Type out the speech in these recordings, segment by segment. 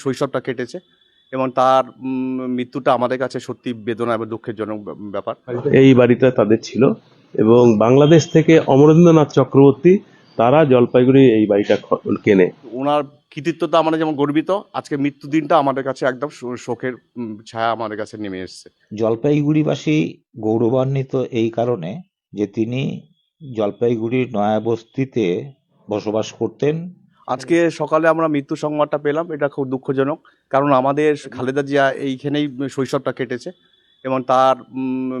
শৈশবটা কেটেছে এবং তার মৃত্যুটা আমাদের কাছে সত্যি বেদনা এবং দুঃখেরজনক ব্যাপ- ব্যাপার। এই বাড়িটা তাদের ছিল এবং বাংলাদেশ থেকে অমরেন্দ্রনাথ চক্রবর্তী তারা জলপাইগুড়ি এই বাড়িটা কেনে। ওনার কৃতিত্বটা আমরা যেমন গর্বিত আজকে মৃত্যুদিনটা আমাদের কাছে একদম শোকের ছায়া আমাদের কাছে নেমে এসছে। জলপাইগুড়িবাসী গৌরবান্বিত এই কারণে যে তিনি জলপাইগুড়ির নয়াবস্তিতে বসবাস করতেন আজকে সকালে আমরা মৃত্যু সংবাদটা পেলাম এটা খুব দুঃখজনক। কারণ আমাদের খালেদা জিয়া এইখানেই শৈশবটা কেটেছে এবং তার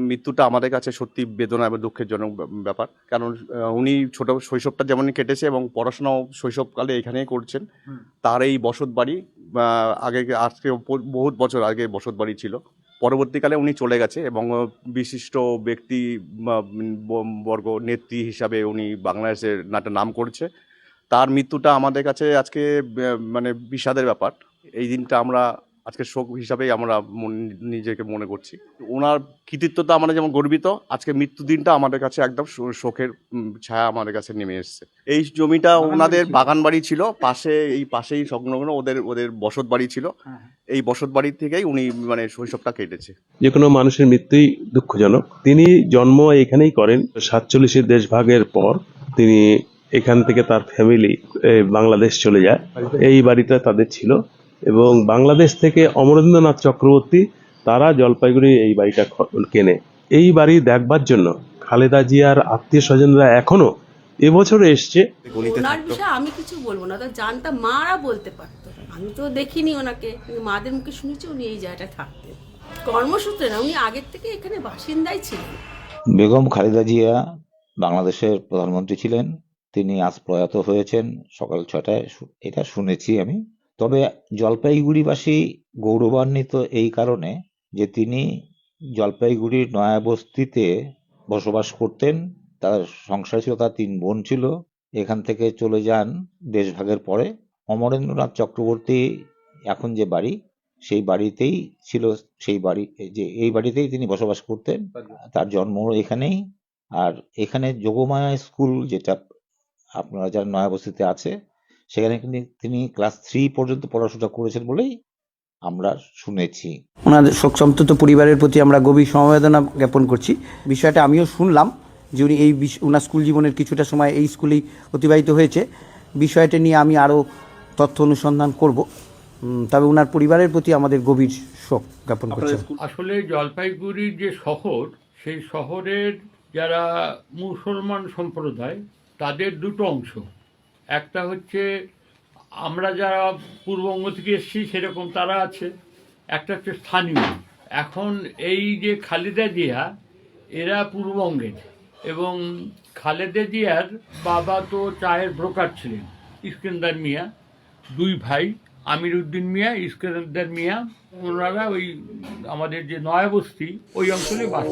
মৃত্যুটা আমাদের কাছে সত্যি বেদনা এবং দুঃখেরজনক ব্যাপ- ব্যাপার। কারণ উনি ছোট শৈশবটা যেমন কেটেছে এবং পড়াশোনাও শৈশবকালে এখানেই করছেন। তার এই বসত বাড়ি আগে আজকে বহুত বছর আগে বসত বাড়ি ছিল। পরবর্তীকালে উনি চলে গেছে এবং বিশিষ্ট ব্যক্তি বর্গ নেত্রী হিসাবে উনি বাংলাদেশের নাটে নাম করছে। তার মৃত্যুটা আমাদের কাছে আজকে মানে বিষাদের ব্যাপার। এই দিনটা আমরা আজকে শোক হিসাবেই আমরা মন- নিজেকে মনে করছি। ওনার কৃতিত্বটা আমরা যেমন গর্বিত আজকে মৃত্যু দিনটা আমাদের কাছে একদম শোকের ছায়া আমাদের কাছে নেমে এসছে। এই জমিটা ওনাদের বাগান বাড়ি ছিল পাশে এই পাশেই সংলগ্ন ওদের ওদের বসত বাড়ি ছিল। এই বসত বাড়ি থেকেই উনি মানে শৈশবটা কেটেছে। যে কোনো মানুষের মৃত্যুই দুঃখজনক। তিনি জন্ম এখানেই করেন সাতচল্লিশের দেশভাগের পর তিনি এখান থেকে তার ফ্যামিলি বাংলাদেশ চলে যায়। এই বাড়িটা তাদের ছিল। এবং বাংলাদেশ থেকে অমরেন্দ্রনাথ চক্রবর্তী তারা জলপাইগুড়ি এই বাড়িটা কেনে। এই বাড়ি দেখবার জন্য খালেদা জিয়ার আত্মীয় স্বজনরা এখনও এবছরে এসছে। ওনার বিষয়ে আমি কিছু বলব না। তো জানতাম মারা বলতে পারতো। আমি তো দেখিনি ওনাকে। মাদের মুখে শুনেছি উনি এই জায়গাটায় থাকতেন। কর্মসূত্রে না উনি আগের থেকে এখানে বাসিন্দাই ছিলেন। বেগম খালেদা জিয়া বাংলাদেশের প্রধানমন্ত্রী ছিলেন। তিনি আজ প্রয়াত হয়েছেন। সকাল ছটায় এটা শুনেছি আমি। তবে জলপাইগুড়িবাসী গৌরবান্বিত এই কারণে যে তিনি জলপাইগুড়ির নয়াবস্তিতে বসবাস করতেন, তার সংসার ছিল তার তিন বোন ছিল। এখান থেকে চলে যান দেশভাগের পরে। অমরেন্দ্রনাথ চক্রবর্তী এখন যে বাড়ি, সেই বাড়িতেই ছিল, সেই বাড়ি, যে এই বাড়িতেই তিনি বসবাস করতেন। তার জন্ম এখানেই। আর এখানে যোগমায়া স্কুল যেটা আপনারা যারা নয়াবস্তিতে আছে সেখানে তিনি তিনি ক্লাস থ্রি পর্যন্ত পড়াশোনা করেছেন বলেই আমরা শুনেছি। ওনাদের শোকসন্তপ্ত পরিবারের প্রতি আমরা গভীর সমবেদনা জ্ঞাপন করছি। বিষয়টা আমিও শুনলাম যে উনি এই বিষ- ওনার স্কুল জীবনের কিছুটা সময় এই স্কুলেই অতিবাহিত হয়েছে। বিষয়টা নিয়ে আমি আরও তথ্য অনুসন্ধান করব। তবে ওনার পরিবারের প্রতি আমাদের গভীর শোক জ্ঞাপন করছি আসলে জলপাইগুড়ির যে শহর সেই শহরের যারা মুসলমান সম্প্রদায় তাদের দুটো অংশ। একটা হচ্ছে, আমরা যারা পূর্ববঙ্গ থেকে এসেছি, সেরকম তারা আছে। একটা হচ্ছে স্থানীয়। এখন এই যে খালেদা জিয়া, এরা পূর্ববঙ্গের। এবং খালেদা জিয়ার বাবা তো চায়ের ব্রোকার ছিলেন, ইস্কেন্দার মিয়া। দুই ভাই, আমির উদ্দিন মিয়া, ইস্কেন্দার মিয়া, ওনারা ওই আমাদের যে নয়াবস্তি, ওই অঞ্চলে বাস